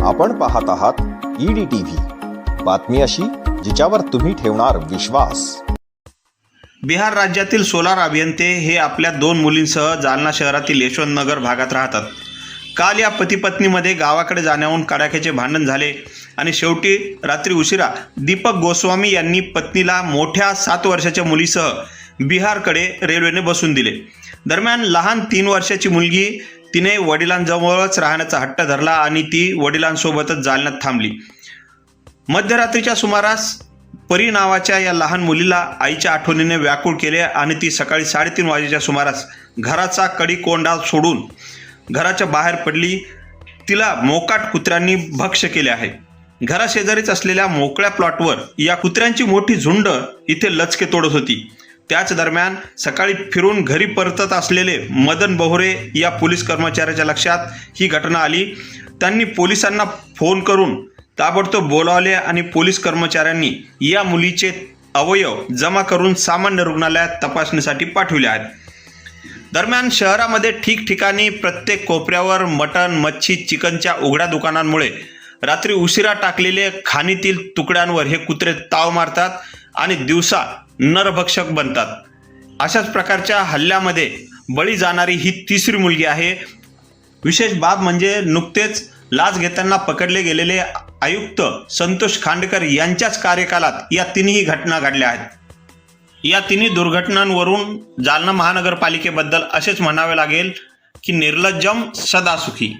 आपण पाहत आहात ईडी टीव्ही बातमी अशी जिच्यावर तुम्ही ठेवणार विश्वास. बिहार राज्यातील सोलार अभियंते हे आपल्या दोन मुलींसह जालना शहरातील यशवंतनगर भागात राहतात. काल या पतीपत्नीमध्ये गावाकडे जाण्याहून कडाक्याचे भांडण झाले आणि शेवटी रात्री उशिरा दीपक गोस्वामी यांनी पत्नीला मोठ्या सात वर्षाच्या मुलीसह बिहारकडे रेल्वेने बसून दिले. दरम्यान लहान तीन वर्षाची मुलगी तिने वडिलांजवळच राहण्याचा हट्ट धरला आणि ती वडिलांसोबतच जालन्यात थांबली. मध्यरात्रीच्या सुमारास परी नावाच्या या लहान मुलीला आईच्या आठवणीने व्याकुळ केले आणि ती सकाळी साडेतीन वाजेच्या सुमारास घराचा कडी कोंडा सोडून घराच्या बाहेर पडली. तिला मोकाट कुत्र्यांनी भक्ष केले आहे. घराशेजारीच असलेल्या मोकळ्या प्लॉटवर या कुत्र्यांची मोठी झुंड इथे लचके तोडत होती. त्याच दरम्यान सकाळी फिरून घरी परतत असलेले मदन बोहरे या पोलीस कर्मचाऱ्याच्या लक्षात ही घटना आली. त्यांनी पोलिसांना फोन करून ताबडतोब बोलावले आणि पोलीस कर्मचाऱ्यांनी या मुलीचे अवयव जमा करून सामान्य रुग्णालयात तपासणीसाठी पाठविले आहेत. दरम्यान शहरामध्ये ठिकठिकाणी प्रत्येक कोपऱ्यावर मटण मच्छी चिकनच्या उघड्या दुकानांमुळे रात्री उशिरा टाकलेले खाणीतील तुकड्यांवर हे कुत्रे ताव मारतात आणि दिवसा नरभक्षक बनतात. अशाच प्रकारच्या हल्ल्यामध्ये बळी जाणारी ही तिसरी मुलगी आहे. विशेष बाब म्हणजे नुकतेच लाच घेताना पकडले गेलेले आयुक्त संतोष खांडकर यांच्याच कार्यकालात या तिन्ही घटना घडल्या आहेत. या तिन्ही दुर्घटनांवरून जालना महानगरपालिकेबद्दल असेच म्हणावे लागेल की निर्लज्जम सदासुखी.